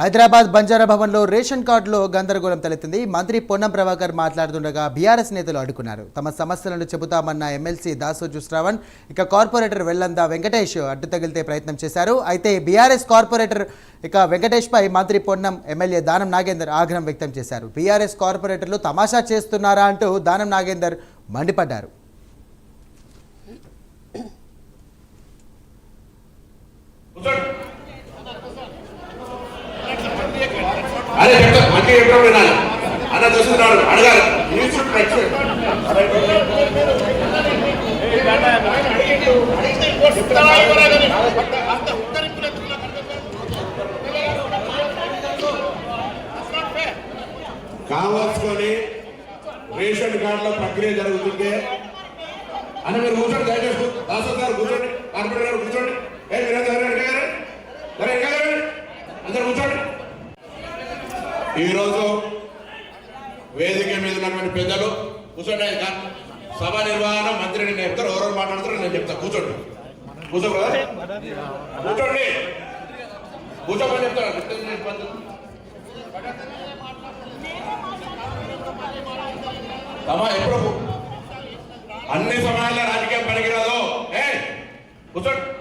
హైదరాబాద్ బంజారా భవన్లో రేషన్ కార్డులో గందరగోళం తలెత్తింది. మంత్రి పొన్నం ప్రభాకర్ మాట్లాడుతుండగా బీఆర్ఎస్ నేతలు అడ్డుకున్నారు. తమ సమస్యలను చెబుతామన్న ఎమ్మెల్సీ దాసోజు శ్రావణ్ ఇక కార్పొరేటర్ వెల్లంద వెంకటేష్ అడ్డు తగిలితే ప్రయత్నం చేశారు. అయితే బీఆర్ఎస్ కార్పొరేటర్ ఇక వెంకటేష్పై మంత్రి పొన్నం ఎమ్మెల్యే దానం నాగేందర్ ఆగ్రహం వ్యక్తం చేశారు. బీఆర్ఎస్ కార్పొరేటర్లు తమాషా చేస్తున్నారా అంటూ దానం నాగేందర్ మండిపడ్డారు కూర్చోండి. అదే చెప్తా మంచి చెప్పడం వినాలి. అన్న చూస్తున్నాడు అడగాలి. న్యూస్ కావాల్సుకొని రేషన్ కార్డుల ప్రక్రియ జరుగుతుంటే అని మీరు కూర్చోండి దయచేసి. ఈరోజు వేదిక మీద ఉన్నటువంటి పెద్దలు కూర్చోండి సభ నిర్వహణ మంత్రి నేను చెప్తారు ఎవరెవరు మాట్లాడతారో నేను చెప్తా. కూర్చోండి. కూర్చో కూర్చోండి. కూర్చోమని చెప్తాను తమా ఎప్పుడు? అన్ని సమయాల్లో రాజకీయం పనికిరాదు. ఏ కూర్చోండి.